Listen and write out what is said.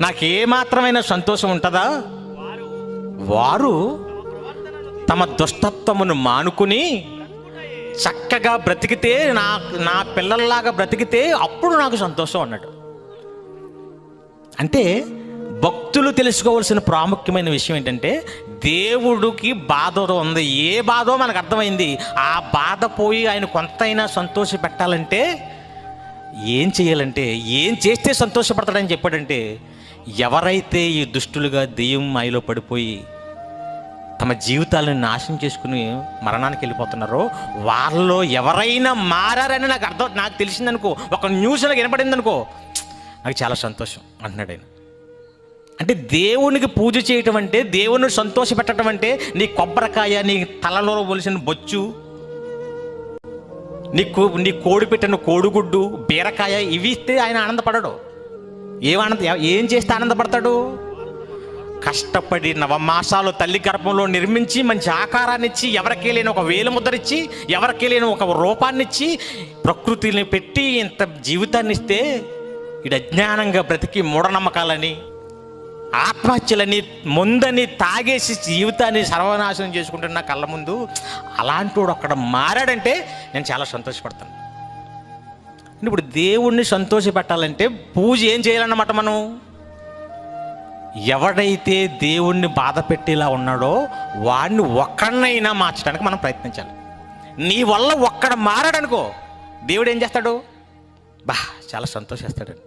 నాకు ఏమాత్రమైన సంతోషం ఉంటుందా? వారు తమ దుష్టత్వమును మానుకుని చక్కగా బ్రతికితే నా నా పిల్లల్లాగా బ్రతికితే అప్పుడు నాకు సంతోషం అన్నాడు అంటే భక్తులు తెలుసుకోవాల్సిన ప్రాముఖ్యమైన విషయం ఏంటంటే దేవుడికి బాధ ఉంది. ఏ బాధో మనకు అర్థమైంది. ఆ బాధ పోయి ఆయన కొంతైనా సంతోష పెట్టాలంటే ఏం చేయాలంటే ఏం చేస్తే సంతోషపడతాడని చెప్పాడంటే ఎవరైతే ఈ దుష్టులుగా దెయ్యం మాయలో పడిపోయి తమ జీవితాలను నాశనం చేసుకుని మరణానికి వెళ్ళిపోతున్నారో వాళ్ళలో ఎవరైనా మారారని నాకు అర్థం నాకు తెలిసిందనుకో ఒక న్యూస్లో వినపడింది అనుకో నాకు చాలా సంతోషం అంటున్నాడు ఆయన. అంటే దేవునికి పూజ చేయటం అంటే దేవుని సంతోష పెట్టడం అంటే నీ కొబ్బరికాయ నీ తలలో ఒలిసిన బొచ్చు నీ కో నీ కోడి పెట్టిన కోడిగుడ్డు బీరకాయ ఇవి ఇస్తే ఆయన ఆనందపడడు. ఏమానంద ఆనంద ఏం చేస్తే ఆనందపడతాడు? కష్టపడి నవమాసాలు తల్లి గర్భంలో నిర్మించి మంచి ఆకారాన్ని ఇచ్చి ఎవరికీ లేని ఒక వేలు ముద్రిచ్చి ఎవరికీ లేని ఒక రూపాన్ని ఇచ్చి ప్రకృతిని పెట్టి ఇంత జీవితాన్ని ఇస్తే ఇడు అజ్ఞానంగా బ్రతికి మూఢనమ్మకాలని ఆత్మహత్యలని ముందని తాగేసి జీవితాన్ని సర్వనాశనం చేసుకుంటున్న కళ్ళ ముందు అలాంటి వాడు అక్కడ మారాడంటే నేను చాలా సంతోషపడతాను. ఇప్పుడు దేవుణ్ణి సంతోషపెట్టాలంటే పూజ ఏం చేయాలన్నమాట మనం? ఎవడైతే దేవుణ్ణి బాధ పెట్టేలా ఉన్నాడో వాడిని ఒక్కడినైనా మార్చడానికి మనం ప్రయత్నించాలి. నీ వల్ల ఒక్కడ మారాడనుకో దేవుడు ఏం చేస్తాడు? బా చాలా సంతోషిస్తాడండి.